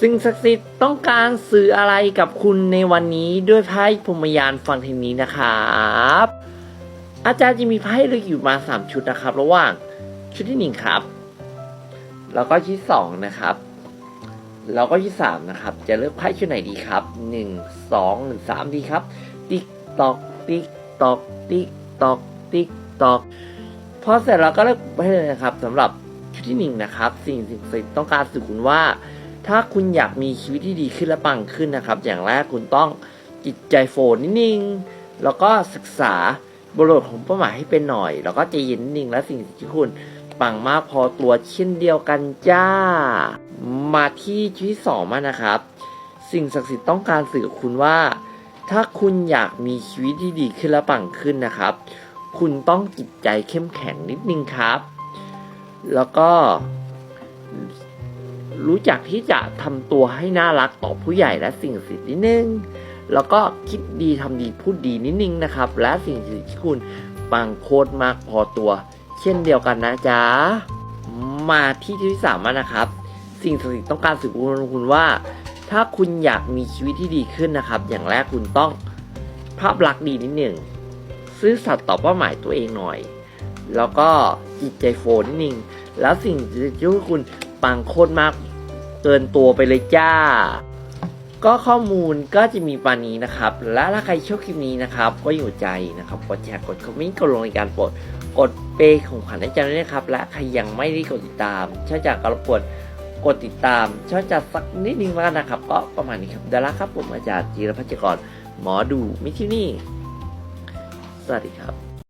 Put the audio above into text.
สิ่งศักดิ์สิทธิ์ต้องการสื่ออะไรกับคุณในวันนี้ด้วยไพ่พรมยานฟังเทงนี้นะครับ อาจารย์จะมีไพ่เลือกอยู่มา 3 ชุดนะครับ ระหว่างชุดที่ 1 ครับ แล้วก็ชุดที่2นะครับ แล้วก็ชุดที่3นะครับ จะเลือกไพ่ชุดไหนดีครับ 1 2หรือ3ดีครับ ติ๊กตอกติ๊กตอกติ๊กตอกติ๊กตอกพอเสร็จเราก็เลือกไพ่เลยนะครับสำหรับชุดที่หนึ่งนะครับ สิ่งสิ่งศักดิ์สิทธิ์ต้องการสื่อคุณว่า ถ้าคุณอยากมีชีวิตที่ดีขึ้นและปังขึ้นนะครับ อย่างแรกคุณต้องจิตใจโฟนนิดนึงแล้วก็ศึกษาบริบทของเป้าหมายให้เป็นหน่อย แล้วก็ใจเย็นนิดนึงและสิ่งที่คุณปังมากพอตัวเช่นเดียวกันจ้า มาที่ชุดที่สองมานะครับ สิ่งศักดิ์สิทธิ์ต้องการสื่อกับคุณว่า ถ้าคุณอยากมีชีวิตที่ดีขึ้นและปังขึ้นนะครับ คุณต้องจิตใจเข้มแข็งนิดนึงครับ แล้วก็ รู้จักที่จะทำตัวให้น่ารักต่อผู้ใหญ่และสิ่งศักดิ์สิทธิ์นิดนึง แล้วก็คิดดีทำดีพูดดีนิดนึงนะครับ และสิ่งศักดิ์สิทธิ์ที่คุณปังโคตรมากพอตัว เช่นเดียวกันนะจ๊ะ มาที่ที่สามนะครับ สิ่งศักดิ์สิทธิ์ต้องการสื่อคุณคุณว่า ถ้าคุณอยากมีชีวิตที่ดีขึ้นนะครับ อย่างแรกคุณต้องภาพลักษณ์ดีนิดหนึ่งซื่อสัตย์ต่อเป้าหมายตัวเองหน่อย แล้วก็จิตใจโฟนนิดนึงแล้วสิ่งที่ช่วยคุณปังโคตรมาก เกินตัวไปเลยจ้า ก็ข้อมูลก็จะมีปานนี้นะครับ และถ้าใครชอบคลิปนี้นะครับ ก็อยู่ใจนะครับ กดแชร์กดคอมเมนต์กดลงในการโปรดกดเปย์ของขวัญให้ใจด้วยนะครับ และใครยังไม่ได้กดติดตามช่วยจากกระปวดกดติดตามช่วยจัดสักนิดนึงแล้วกันนะครับ ก็ประมาณนี้ครับเดยวละครับผมอาจารย์จีรพัชกรหมอดูมิทินี่ สวัสดีครับ